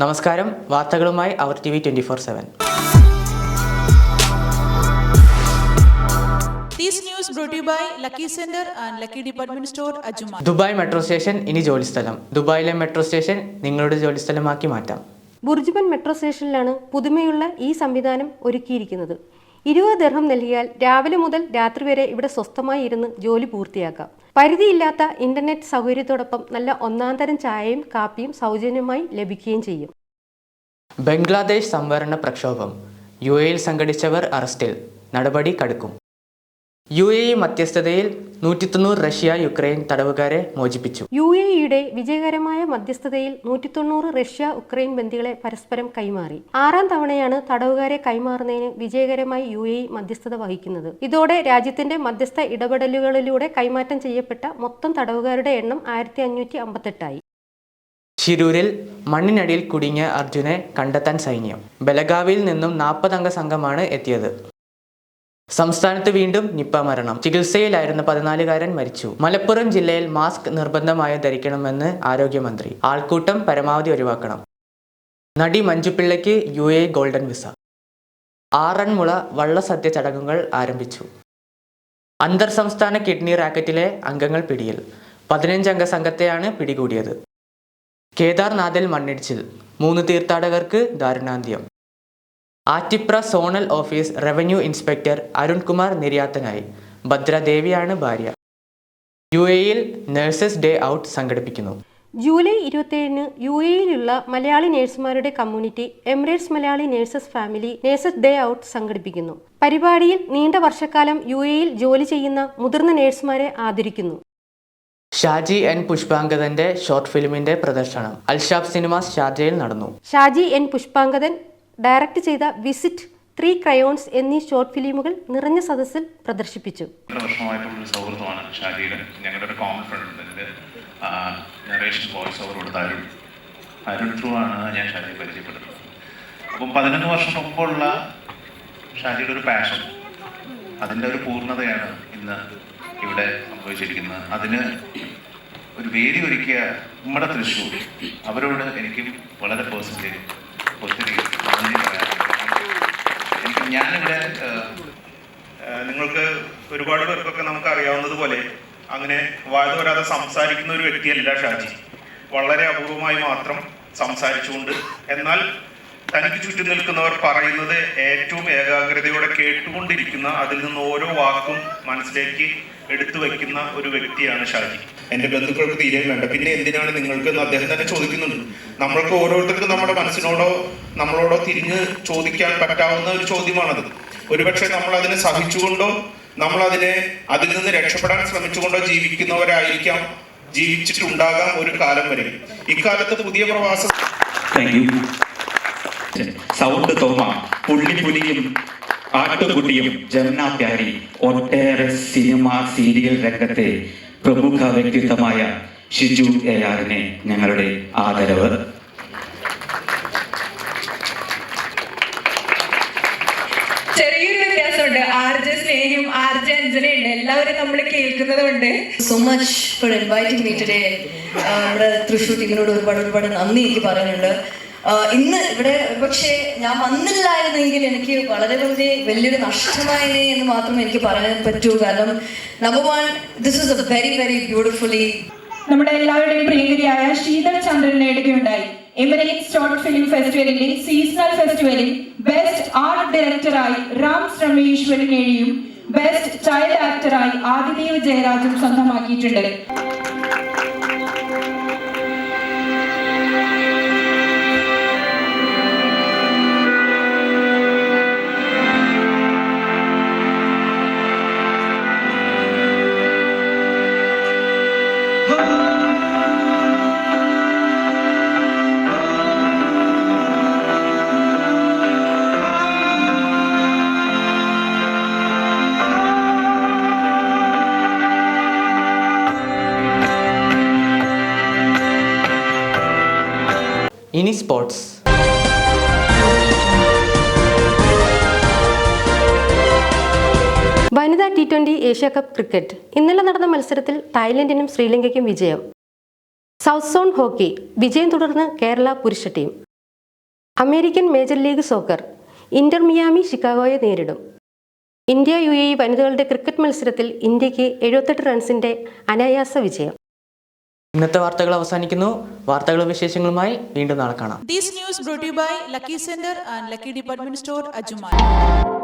നമസ്കാരം. വാർത്തകളുമായി അവർ T V twenty four seven. Dubai metro station ഇനി ജോലി സ്ഥലം. ദുബായിലെ മെട്രോ സ്റ്റേഷൻ നിങ്ങളുടെ ജോലി സ്ഥലമാക്കി മാറ്റാം. ബുർജുബൻ മെട്രോ സ്റ്റേഷനിലാണ് പുതുമയുള്ള ഈ സംവിധാനം ഒരുക്കിയിരിക്കുന്നത്. ഇരുപത് ദർഹം നൽകിയാൽ രാവിലെ മുതൽ രാത്രി വരെ ഇവിടെ സ്വസ്ഥമായി ഇരുന്ന് ജോലി പൂർത്തിയാക്കാം. പരിധിയില്ലാത്ത ഇന്റർനെറ്റ് സൗകര്യത്തോടൊപ്പം നല്ല ഒന്നാന്തരം ചായയും കാപ്പിയും സൗജന്യമായി ലഭിക്കുകയും ചെയ്യും. ബംഗ്ലാദേശ് സംവരണ പ്രക്ഷോഭം. യു എയിൽ സംഘടിച്ചവർ അറസ്റ്റിൽ. നടപടി കടുക്കും. യു എ ഇ മധ്യസ്ഥതയിൽ നൂറ്റി തൊണ്ണൂറ് റഷ്യ യുക്രൈൻ തടവുകാരെ മോചിപ്പിച്ചു. യു എ ഇയുടെ വിജയകരമായ മധ്യസ്ഥതയിൽ നൂറ്റി തൊണ്ണൂറ് റഷ്യ ഉക്രൈൻ ബന്ദികളെ പരസ്പരം കൈമാറി. ആറാം തവണയാണ് തടവുകാരെ കൈമാറുന്നതിന് വിജയകരമായി യു എ ഇ മധ്യസ്ഥത വഹിക്കുന്നത്. ഇതോടെ രാജ്യത്തിന്റെ മധ്യസ്ഥ ഇടപെടലുകളിലൂടെ കൈമാറ്റം ചെയ്യപ്പെട്ട മൊത്തം തടവുകാരുടെ എണ്ണം ആയിരത്തി അഞ്ഞൂറ്റി അമ്പത്തെട്ടായി ശിരൂരിൽ മണ്ണിനടിയിൽ കുടുങ്ങിയ അർജുനെ കണ്ടെത്താൻ സൈന്യം. ബലഗാവിയിൽ നിന്നും നാൽപ്പതംഗ സംഘമാണ് എത്തിയത്. സംസ്ഥാനത്ത് വീണ്ടും നിപ്പ മരണം. ചികിത്സയിലായിരുന്ന പതിനാലുകാരൻ മരിച്ചു. മലപ്പുറം ജില്ലയിൽ മാസ്ക് നിർബന്ധമായി ധരിക്കണമെന്ന് ആരോഗ്യമന്ത്രി. ആൾക്കൂട്ടം പരമാവധി ഒഴിവാക്കണം. നടി മഞ്ജുപിള്ളയ്ക്ക് U A golden visa. Aranmula വള്ളസദ്യ ചടങ്ങുകൾ ആരംഭിച്ചു. അന്തർ സംസ്ഥാന കിഡ്നി റാക്കറ്റിലെ അംഗങ്ങൾ പിടിയിൽ. പതിനഞ്ചംഗ സംഘത്തെയാണ് പിടികൂടിയത്. കേദാർനാഥിൽ മണ്ണിടിച്ചിൽ. മൂന്ന് തീർത്ഥാടകർക്ക് ദാരുണാന്ത്യം. Attipra zonal office revenue inspector Arunkumar നിര്യാതനായി. ഭദ്രദേവിയാണ് ഭാര്യ. യു എയിൽ നഴ്സസ് ഡേ ഔട്ട് സംഘടിപ്പിക്കുന്നു. ജൂലൈ ഇരുപത്തിയേഴിന് യു എയിലുള്ള Malayali നഴ്സുമാരുടെ community Emirates Malayali nurses family nurses day out സംഘടിപ്പിക്കുന്നു. പരിപാടിയിൽ നീണ്ട വർഷക്കാലം യു എയിൽ ജോലി ചെയ്യുന്ന മുതിർന്ന നഴ്സുമാരെ ആദരിക്കുന്നു. ഷാജി എൻ പുഷ്പാങ്കദന്റെ ഷോർട്ട് ഫിലിമിന്റെ പ്രദർശനം. അൽഷാബ് സിനിമാസ് ഷാർജയിൽ നടന്നു. ഷാജി എൻ പുഷ്പാങ്കദൻ ഡയറക്റ്റ് ചെയ്ത വിസിറ്റ് ത്രീ ക്രയോൺസ് എന്നീ ഷോർട്ട് ഫിലിമുകൾ നിറഞ്ഞ സദസ്സിൽ പ്രദർശിപ്പിച്ചു. സൗഹൃദമാണ് ഞങ്ങളുടെ ഒരു വോയിസ് അരുൺ. ആണ് ഞാൻ അപ്പം പതിനൊന്ന് വർഷം മുമ്പുള്ള ഷാജിയുടെ ഒരു പാഷൻ അതിന്റെ ഒരു പൂർണതയാണ് ഇന്ന് ഇവിടെ സംഭവിച്ചിരിക്കുന്നത്. അതിന് ഒരു വേദി ഒരുക്കിയ നമ്മുടെ തൃശ്ശൂർ അവരോട് എനിക്കും വളരെ പേഴ്സണലി ഒത്തിരി ഞാനിവിടെ നിങ്ങൾക്ക് ഒരുപാട് പേർക്കൊക്കെ നമുക്ക് അറിയാവുന്നതുപോലെ അങ്ങനെ വായു വരാതെ സംസാരിക്കുന്ന ഒരു വ്യക്തിയല്ല ഷാജി. വളരെ അപൂർവമായി മാത്രം സംസാരിച്ചുകൊണ്ട് എന്നാൽ തനിക്ക് ചുറ്റും നിൽക്കുന്നവർ പറയുന്നത് ഏറ്റവും ഏകാഗ്രതയോടെ കേട്ടുകൊണ്ടിരിക്കുന്ന അതിൽ നിന്ന് ഓരോ വാക്കും മനസ്സിലേക്ക് എടുത്തു വെക്കുന്ന ഒരു വ്യക്തിയാണ് ഷാജി. എന്റെ ബന്ധുക്കൾക്ക് തീരെ വേണ്ട. പിന്നെ എന്തിനാണ് നിങ്ങൾക്ക് എന്ന് അദ്ദേഹം തന്നെ ചോദിക്കുന്നുണ്ട്. നമ്മൾക്ക് ഓരോരുത്തർക്കും നമ്മുടെ മനസ്സിനോടോ നമ്മളോടോ തിരിഞ്ഞ് ചോദിക്കാൻ പറ്റാവുന്ന ഒരു ചോദ്യമാണത്. ഒരുപക്ഷെ നമ്മൾ അതിനെ സഹിച്ചുകൊണ്ടോ നമ്മൾ അതിനെ അതിൽ നിന്ന് രക്ഷപ്പെടാൻ ശ്രമിച്ചുകൊണ്ടോ ജീവിക്കുന്നവരായിരിക്കാം ജീവിച്ചിട്ടുണ്ടാകാം ഒരു കാലം വരെ. ഇക്കാലത്ത് പുതിയ പ്രവാസം താങ്ക് യു സൗണ്ട് തോമ പുള്ളിപ്പുലിയും ആട്ടുകുട്ടിയും ജമുന പ്യാരി ഒട്ടേറെ സിനിമ സീരിയൽ രംഗത്തെ പ്രമുഖ വ്യക്തിത്വമായ ഷിജു എ ആറിനെ ഞങ്ങളുടെ ആദരവ്. So much for inviting me today നമ്മുടെ തൃശ്ശൂർ ടീമിനോട് ഒരുപാട് ഒരുപാട് നന്ദി എനിക്ക് പറയാനുണ്ട്. ഇന്ന് ഇവിടെ പക്ഷേ ഞാൻ വന്നില്ലായിരുന്നെങ്കിൽ എനിക്ക് വളരെ വളരെ വലിയൊരു നഷ്ടമായേ എന്ന് മാത്രം എനിക്ക് പറയാൻ പറ്റൂ. കാരണം number one this is a very very beautifully നമ്മുടെ എല്ലാവരുടെയും പ്രിയങ്കരിയായ ശീതൾ ചന്ദ്രൻ നേടുകയുണ്ടായി. എമിറേറ്റ്സ് ഷോർട്ട് ഫിലിം ഫെസ്റ്റിവലിന്റെ സീസണൽ ഫെസ്റ്റിവലിൽ ബെസ്റ്റ് ആർട്ട് ഡയറക്ടറായി റാം ശ്രമേശ്വരനെയും ബെസ്റ്റ് ചൈൽഡ് ആക്ടറായി ആദിദേവ് ജയരാജും സ്വന്തമാക്കിയിട്ടുണ്ട്. ഇനി സ്പോർട്സ് വനിതാ T twenty Asia cup cricket. ഇന്നലെ നടന്ന മത്സരത്തിൽ തായ്ലൻഡിനും ശ്രീലങ്കയ്ക്കും വിജയം. സൗത്ത് സോൺ ഹോക്കി വിജയം തുടർന്ന് കേരള പുരുഷ team. American major league soccer inter Miami ഷിക്കാഗോയെ നേരിടും. ഇന്ത്യ യു എ വനിതകളുടെ ക്രിക്കറ്റ് മത്സരത്തിൽ ഇന്ത്യയ്ക്ക് എഴുപത്തെട്ട് റൺസിന്റെ അനായാസ വിജയം. ഇന്നത്തെ വാർത്തകൾ അവസാനിക്കുന്നു. വാർത്തകളും വിശേഷങ്ങളുമായി വീണ്ടും നാളെ കാണാം. These news brought lucky you by Lucky department and Lucky Department Store, Ajuman.